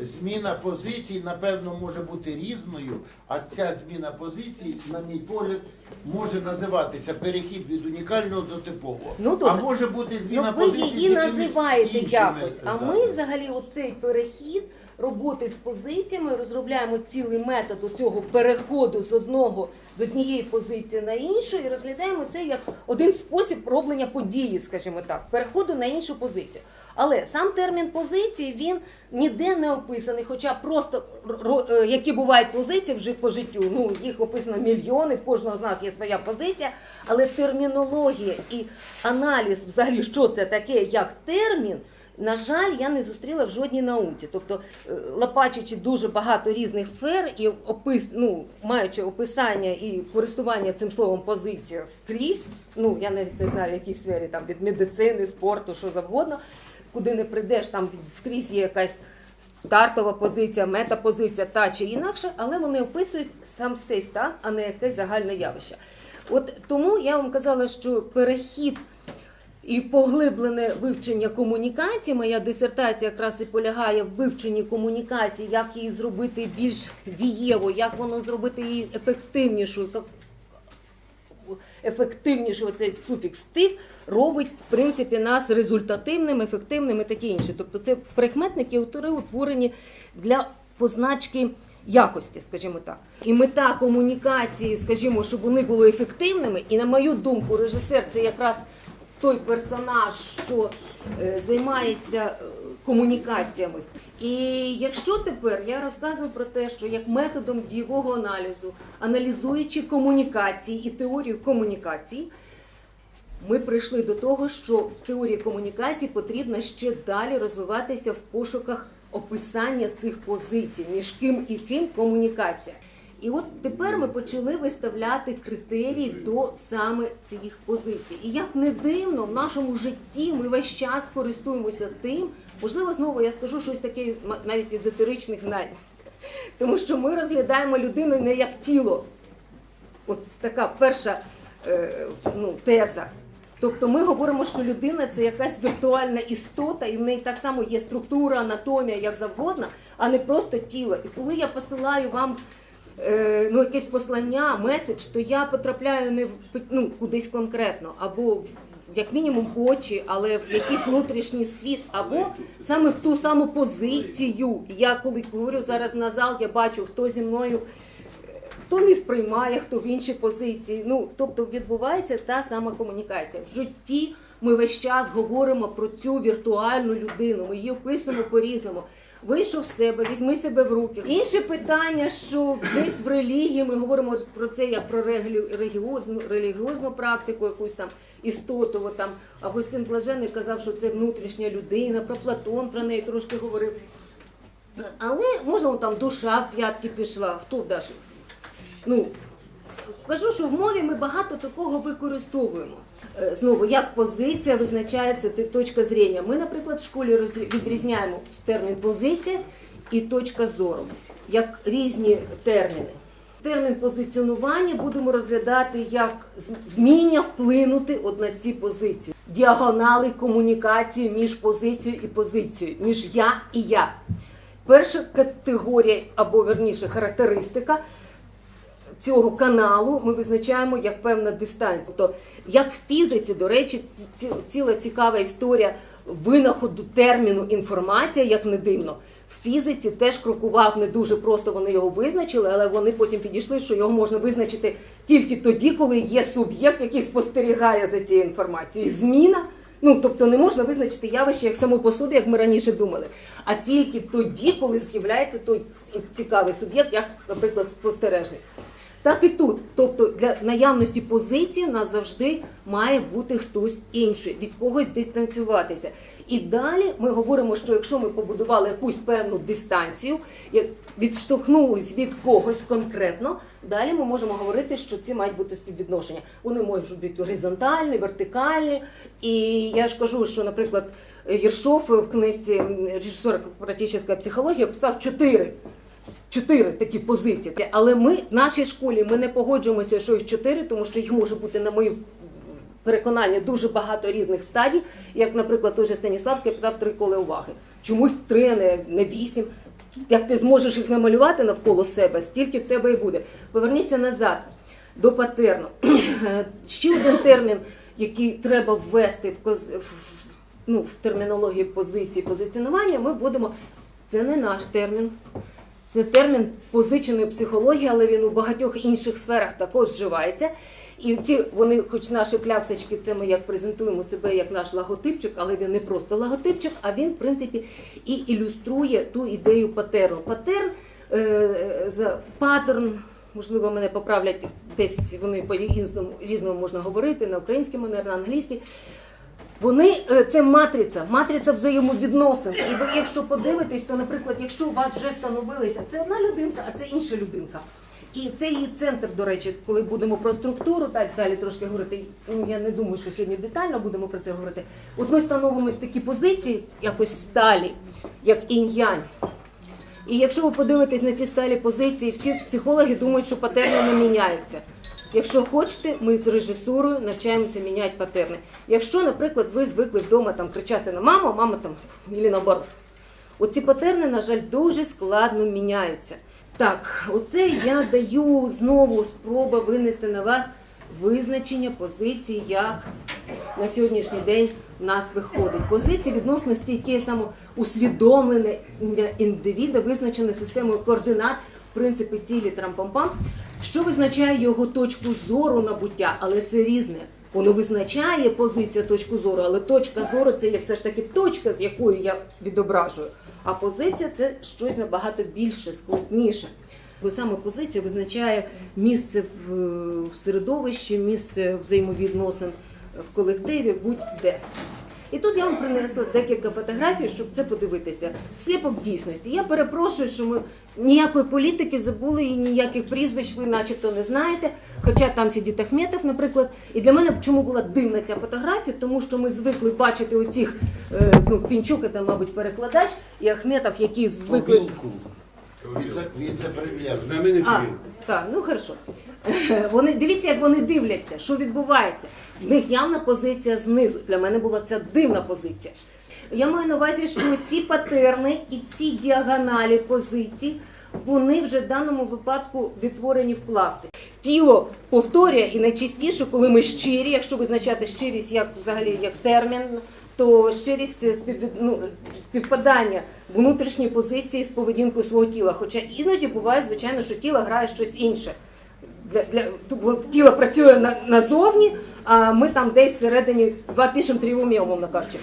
Зміна позицій, напевно, може бути різною, а ця зміна позицій, на мій погляд, може називатися перехід від унікального до типового. Ну, добре. а може бути зміна Ну, ви позицій. Ви її називаєте іншими, якось. А да. ми взагалі оцей перехід роботи з позиціями розробляємо цілий метод цього переходу з одного з однієї позиції на іншу і розглядаємо це як один спосіб роблення події, скажімо так, переходу на іншу позицію. Але сам термін позиції він ніде не описаний, хоча просто е, які бувають позиції вже по життю. Ну їх описано мільйони, в кожного з нас є своя позиція, але термінологія і аналіз, взагалі, що це таке, як термін. На жаль, я не зустріла в жодній науці. Тобто, е, лопачучи дуже багато різних сфер і опис, ну, маючи описання і користування цим словом позиція скрізь, ну я навіть не знаю, в якій сфері там від медицини, спорту, що завгодно, куди не прийдеш, там скрізь є якась стартова позиція, метапозиція та чи інакше, але вони описують сам цей стан, а не якесь загальне явище. От тому я вам казала, що перехід і поглиблене вивчення комунікації. Моя дисертація якраз і полягає в вивченні комунікації, як її зробити більш дієво, як воно зробити її ефективнішою. як- Ефективнішою цей суфікс «тив» робить в принципі нас результативним, ефективним і таке інше. Тобто це прикметники автори утворені для позначки якості, скажімо так. І мета комунікації, скажімо, щоб вони були ефективними. І на мою думку, режисер це якраз той персонаж, що е, займається е, комунікаціями. І якщо тепер я розказую про те, що як методом дієвого аналізу, аналізуючи комунікації і теорію комунікацій, ми прийшли до того, що в теорії комунікації потрібно ще далі розвиватися в пошуках описання цих позицій, між ким і ким комунікація. І от тепер ми почали виставляти критерії до саме цих позицій. І як не дивно, в нашому житті ми весь час користуємося тим, можливо, знову я скажу щось таке навіть езотеричних знань, тому що ми розглядаємо людину не як тіло. От така перша е, ну, теза. Тобто ми говоримо, що людина це якась віртуальна істота, і в неї так само є структура, анатомія, як завгодно, а не просто тіло. І коли я посилаю вам ну, якесь послання, меседж, то я потрапляю не в ну, кудись конкретно, або в- як мінімум в очі, але в якийсь внутрішній світ, або саме в ту саму позицію. Я коли говорю зараз на зал, я бачу, хто зі мною хто не сприймає, хто в іншій позиції. Ну тобто відбувається та сама комунікація. В житті ми весь час говоримо про цю віртуальну людину. Ми її описуємо по-різному. Вийшов в себе, візьми себе в руки. Інше питання, що десь в релігії ми говоримо про це як про релігіозну, релігіозну практику, якусь там істоту. От там Августин Блажений казав, що це внутрішня людина, про Платон про неї трошки говорив. Але можна там душа в п'ятки пішла, хто в Даші? Ну, кажу, що в мові ми багато такого використовуємо. Е, Знову, як позиція визначається точка зрення. Ми, наприклад, в школі відрізняємо термін позиція і точка зору, як різні терміни. Термін позиціонування будемо розглядати як вміння вплинути от на ці позиції, діагонали комунікації між позицією і позицією, між я і я. Перша категорія або верніше характеристика цього каналу ми визначаємо як певна дистанція. Тобто, як в фізиці, до речі, ці- ці- ціла цікава історія винаходу терміну інформація, як не дивно. В фізиці теж крокував не дуже просто вони його визначили, але вони потім підійшли, що його можна визначити тільки тоді, коли є суб'єкт, який спостерігає за цією інформацією. Зміна. Ну, тобто не можна визначити явище як само по собі, як ми раніше думали, а тільки тоді, коли з'являється той цікавий суб'єкт, як, наприклад, спостережник. Так і тут. Тобто для наявності позиції нас завжди має бути хтось інший, від когось дистанціюватися. І далі ми говоримо, що якщо ми побудували якусь певну дистанцію, відштовхнулись від когось конкретно, далі ми можемо говорити, що ці мають бути співвідношення. Вони можуть бути горизонтальні, вертикальні. І я ж кажу, що, наприклад, Єршов в книжці режисер практична психологія писав чотири чотири такі позиції. Але ми в нашій школі ми не погоджуємося, що їх чотири, тому що їх може бути на мою переконання дуже багато різних стадій. Як, наприклад, той же Станіславський писав три коли уваги. Чому їх три, а не, не вісім? як ти зможеш їх намалювати навколо себе, стільки в тебе і буде. Поверніться назад до патерну. Ще один термін, який треба ввести в, коз- ну, в термінології позиції позиціонування, ми вводимо. Це не наш термін. Це термін позиченої психології, але він у багатьох інших сферах також вживається. І ці вони, хоч наші кляксочки, це ми як презентуємо себе як наш логотипчик, але він не просто логотипчик, а він, в принципі, і ілюструє ту ідею патерну. Патерн е, за паттерн, можливо, мене поправлять десь вони по різному різному можна говорити на українській манері, на англійській. Вони е, це матриця, матриця взаємовідносин. І ви, якщо подивитесь, то, наприклад, якщо у вас вже становилися, це одна людинка, а це інша людинка. І це її центр, до речі, коли будемо про структуру, так далі трошки говорити. Ну я не думаю, що сьогодні детально будемо про це говорити. От ми становимось такі позиції, якось сталі, як інь-янь. І якщо ви подивитесь на ці сталі позиції, всі психологи думають, що патерни не міняються. Якщо хочете, ми з режисурою навчаємося міняти патерни. Якщо, наприклад, ви звикли вдома там кричати на маму, а мама там і наоборот. Оці патерни, на жаль, дуже складно міняються. Так, оце я даю знову спроба винести на вас визначення позиції, як на сьогоднішній день в нас виходить. Позиція відносно стійке самоусвідомлене індивіда, визначене системою координат, принципи цілі трампампам, що визначає його точку зору на буття, але це різне. Воно визначає позицію точку зору, але точка зору це є все ж таки точка, з якою я відображую. А позиція це щось набагато більше, складніше. Бо саме позиція визначає місце в, в середовищі, місце взаємовідносин в колективі, будь-де. І тут я вам принесла декілька фотографій, щоб це подивитися. Сліпок дійсності. Я перепрошую, що ми ніякої політики забули і ніяких прізвищ ви начебто не знаєте. Хоча там сидить Ахметов, наприклад. І для мене чому була дивна ця фотографія, тому що ми звикли бачити оцих, е, ну, Пінчук, це, мабуть, перекладач, і Ахметов, які звикли. Віце- Віце-прем'єр. Знаменитий А, він. так, ну хорошо. Вони дивіться, як вони дивляться, що відбувається. В них явна позиція знизу. Для мене була ця дивна позиція. Я маю на увазі, що ці патерни і ці діагоналі позицій, вони вже в даному випадку відтворені в пластик. Тіло повторює і найчастіше, коли ми щирі, якщо визначати щирість як взагалі як термін, то щирість це ну, співпадання внутрішньої позиції з поведінкою свого тіла. Хоча іноді буває, звичайно, що тіло грає щось інше. Для, для, тіло працює на, назовні, а ми там десь всередині два пишемо три в умі, умовно кажучи.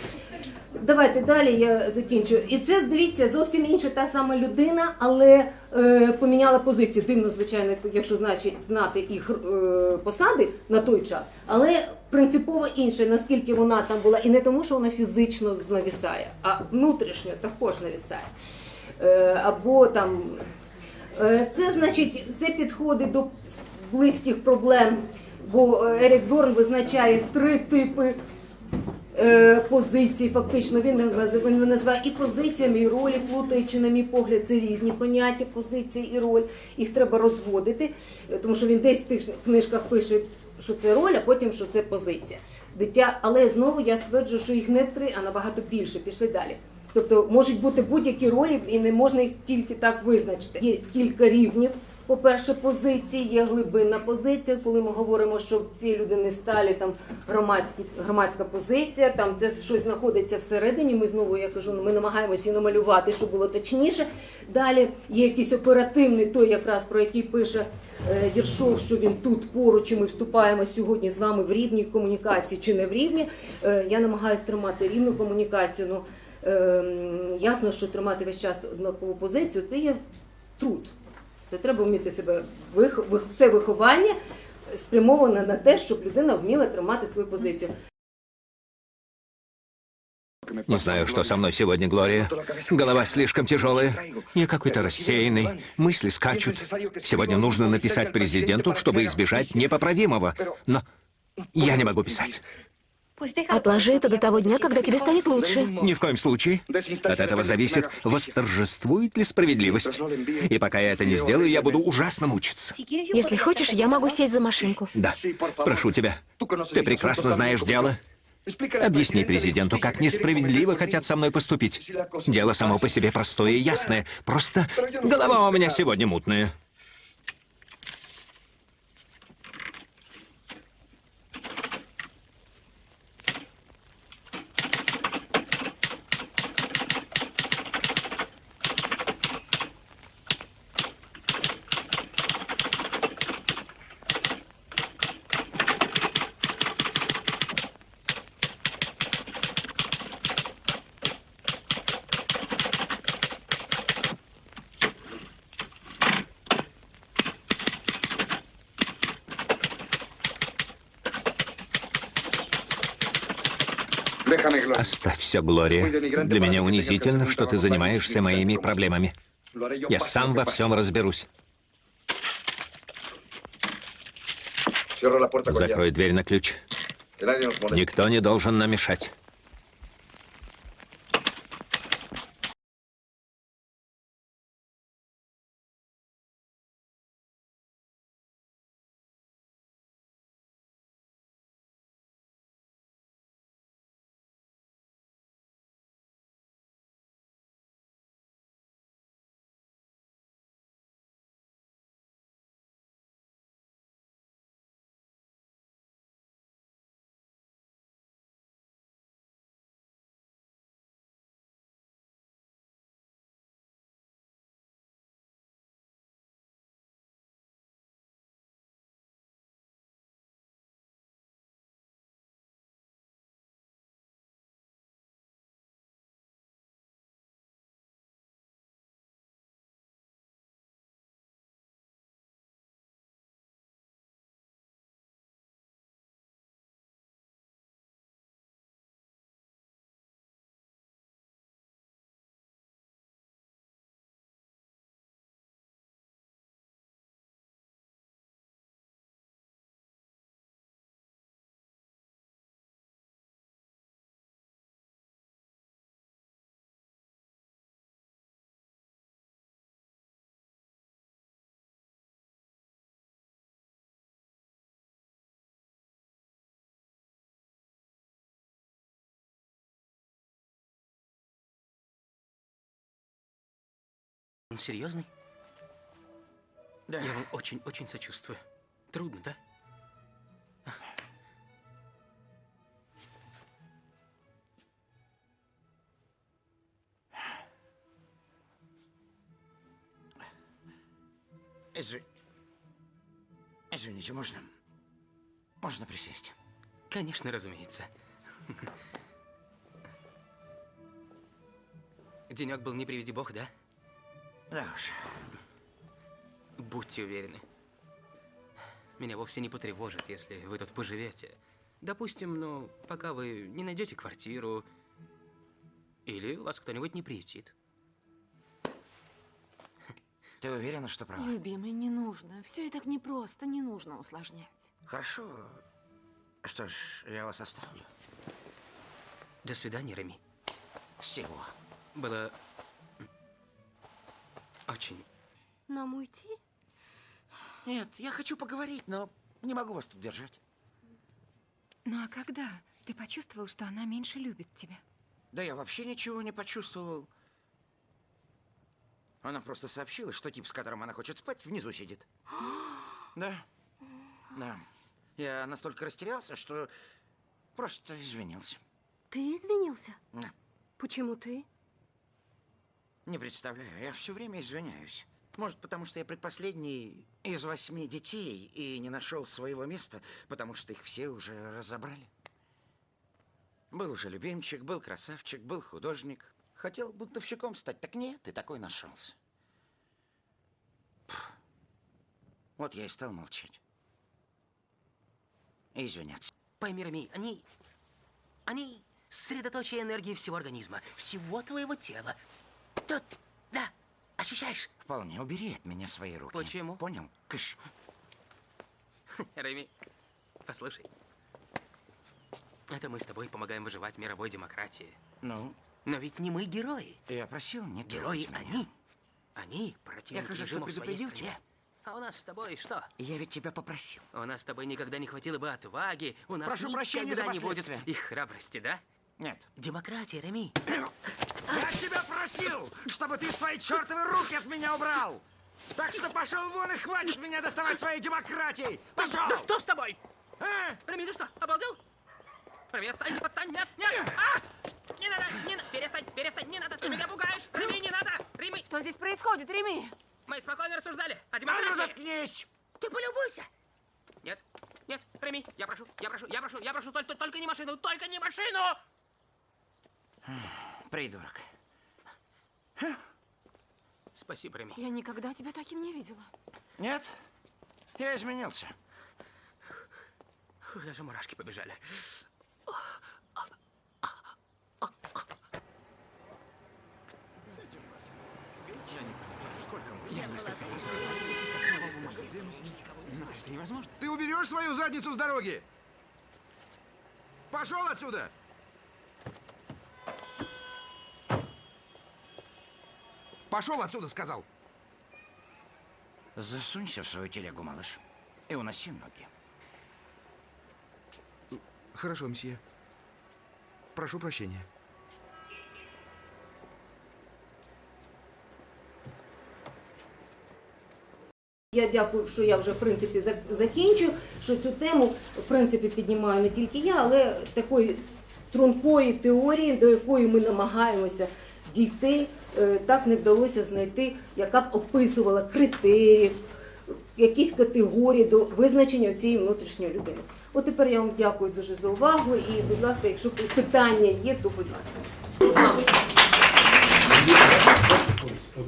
Давайте далі я закінчу. І це, дивіться, зовсім інша та сама людина, але е, поміняла позиції. Дивно, звичайно, якщо значить знати їх е, посади на той час, але принципово інше, наскільки вона там була, і не тому, що вона фізично навісає, а внутрішньо також навісає. Е, або там Е, Це значить, це підходить до близьких проблем, бо е, Ерік Дорн визначає три типи е, позицій. Фактично він він називає і позиціями, і ролі, плутаючи, на мій погляд, це різні поняття позиції і роль. Їх треба розводити, е, тому що він десь в тих книжках пише, що це роль, а потім що це позиція. Дитя, але знову я стверджую, що їх не три, а набагато більше. Пішли далі. Тобто можуть бути будь-які ролі, і не можна їх тільки так визначити. Є кілька рівнів. По-перше, позиції, є глибинна позиція, коли ми говоримо, що в цій людини сталі там громадські, громадська позиція, там це щось знаходиться всередині. Ми знову, я кажу, ми намагаємося її намалювати, щоб було точніше. Далі є якийсь оперативний, той якраз про який пише е, Єршов, що він тут поруч, і ми вступаємо сьогодні з вами в рівні комунікації чи не в рівні. Е, я намагаюся тримати рівну комунікацію. Ну, Ем, ясно, що тримати весь час однакову позицію це є труд. Це треба вміти себе вих... вих- все виховання спрямоване на те, щоб людина вміла тримати свою позицію. Не знаю, что со мной сегодня, Глория. Голова слишком тяжелая. Я какой-то рассеянный. Мысли скачут. Сегодня нужно написать президенту, чтобы избежать непоправимого. Но я не могу писать. Отложи это до того дня, когда тебе станет лучше. Ни в коем случае. От этого зависит, восторжествует ли справедливость. И пока я это не сделаю, я буду ужасно мучиться. Если хочешь, я могу сесть за машинку. Да, прошу тебя. Ты прекрасно знаешь дело. Объясни президенту, как несправедливо хотят со мной поступить. Дело само по себе простое и ясное. Просто голова у меня сегодня мутная. Оставь все, Глория. Для меня унизительно, что ты занимаешься моими проблемами. Я сам во всем разберусь. Закрой дверь на ключ. Никто не должен нам мешать. Серьезный? Да. Я вам очень-очень сочувствую. Трудно, да? Изви- Извините, можно? Можно присесть? Конечно, разумеется. Денек был не приведи бог, да? Да уж. Будьте уверены. Меня вовсе не потревожит, если вы тут поживете. Допустим, ну, пока вы не найдете квартиру, или вас кто-нибудь не приютит. Ты уверена, что права? Любимый, не нужно. Все и так непросто, не нужно усложнять. Хорошо. Что ж, я вас оставлю. До свидания, Реми. Всего. Было очень Нам уйти? Нет, я хочу поговорить, но не могу вас тут держать. Ну а когда ты почувствовал, что она меньше любит тебя? Да я вообще ничего не почувствовал. Она просто сообщила, что тип, с которым она хочет спать, внизу сидит. Да. Да. Я настолько растерялся, что просто извинился. Ты извинился? Да. Почему ты? Не представляю, я все время извиняюсь. Может, потому что я предпоследний из восьми детей и не нашел своего места, потому что их все уже разобрали. Был уже любимчик, был красавчик, был художник. Хотел бунтовщиком стать, так нет, и такой нашелся. Вот я и стал молчать. Извиняться. Пойми, Реми, они... Они средоточие энергии всего организма, всего твоего тела. Тут, да, ощущаешь? Вполне убери от меня свои руки. Почему? Понял? Кыш. Реми, послушай. Это мы с тобой помогаем выживать мировой демократии. Ну, Но ведь не мы герои. я просил не Герои меня. они. Они противники режима в своей предупредил тебя. А у нас с тобой что? Я ведь тебя попросил. У нас с тобой никогда не хватило бы отваги, у нас Прошу прощения за никогда не будет последствия. и храбрости, да? Нет. Демократия, Реми. Я тебя просил, чтобы ты свои чертовы руки от меня убрал! Так что пошел вон и хватит меня доставать своей демократией! Пошел! Да что с тобой? А? Реми, ты что, обалдел? Реми, отстань, отстань, нет, нет! А! Не надо, не надо, перестань, перестань, не надо, ты меня пугаешь! Реми, не надо! Реми, Что здесь происходит, Реми? мы спокойно рассуждали о А ну демократии. заткнись! Ты полюбуйся! Нет, нет, Реми, я прошу, я прошу, я прошу, я прошу, только, только не машину, только не машину! Придурок. Спасибо, Реми. Я никогда тебя таким не видела. Нет? Я изменился. Даже мурашки побежали. Это невозможно. Ты уберешь свою задницу с дороги? Пошел отсюда! Пошел отсюда, сказал. Засунься в свою телегу, малыш, и уноси ноги. Хорошо, мсье. Прошу прощения. Я дякую, що я вже в принципі зак- закінчу. Що цю тему в принципі піднімаю не тільки я, але такої стрункої теорії, до якої ми намагаємося дійти, так не вдалося знайти, яка б описувала критерії, якісь категорії до визначення цієї внутрішньої людини. От тепер я вам дякую дуже за увагу. І, будь ласка, якщо питання є, то будь ласка.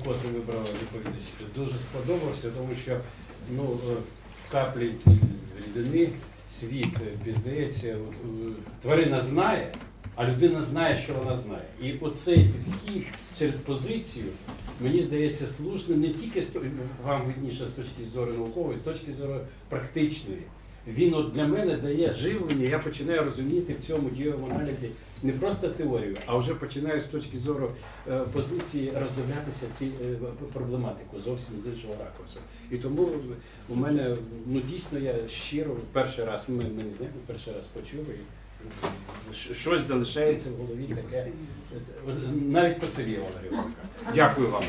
Котрий вибрала доповідачка, дуже сподобався, тому що ну, е, каплі рідини світ е, пізнається, е, тварина знає, а людина знає, що вона знає. І оцей підхід через позицію, мені здається, слушним не тільки вам видніше з точки зору наукової, з точки зору практичної. Він от для мене дає живлення, я починаю розуміти в цьому дієвому аналізі не просто теорію, а вже починаю з точки зору е, позиції роздивлятися ці е, проблематику зовсім з іншого ракурсу. І тому у мене ну дійсно я щиро перший раз ми, ми знаємо, перший раз почув і щось залишається в голові таке. Навіть посивіло, Валерій Дякую вам.